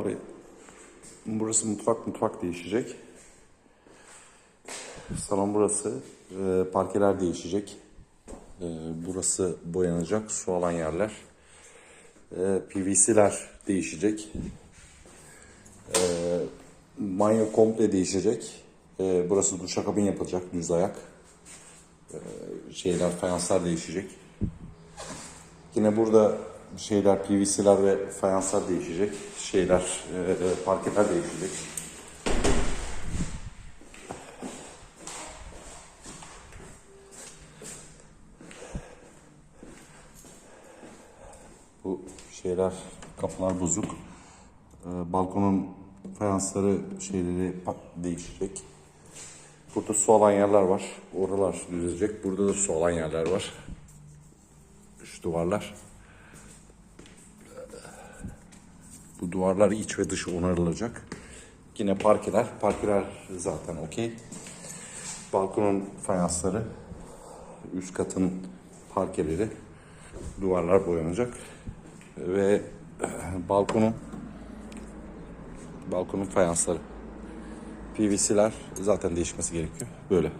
Abi burası mutfak mutfak değişecek. Salon burası. Ee, parkeler değişecek. Ee, burası boyanacak. Su alan yerler. Ee, PVC'ler değişecek. Ee, banyo komple değişecek. Ee, burası duşakabin yapılacak. Düz ayak. Ee, şeyler, fayanslar değişecek. Yine burada şeyler, PVC'ler ve fayanslar değişecek. Şeyler, e, e, parkeler değişecek. Bu şeyler, kapılar bozuk. Ee, balkonun fayansları, şeyleri değişecek. Burada su alan yerler var. Oralar düzelecek. Burada da su alan yerler var. Şu duvarlar. Bu duvarlar iç ve dış onarılacak. Yine parkeler. Parkeler zaten okey. Balkonun fayansları. Üst katın parkeleri. Duvarlar boyanacak. Ve balkonun balkonun fayansları. PVC'ler zaten değişmesi gerekiyor. Böyle.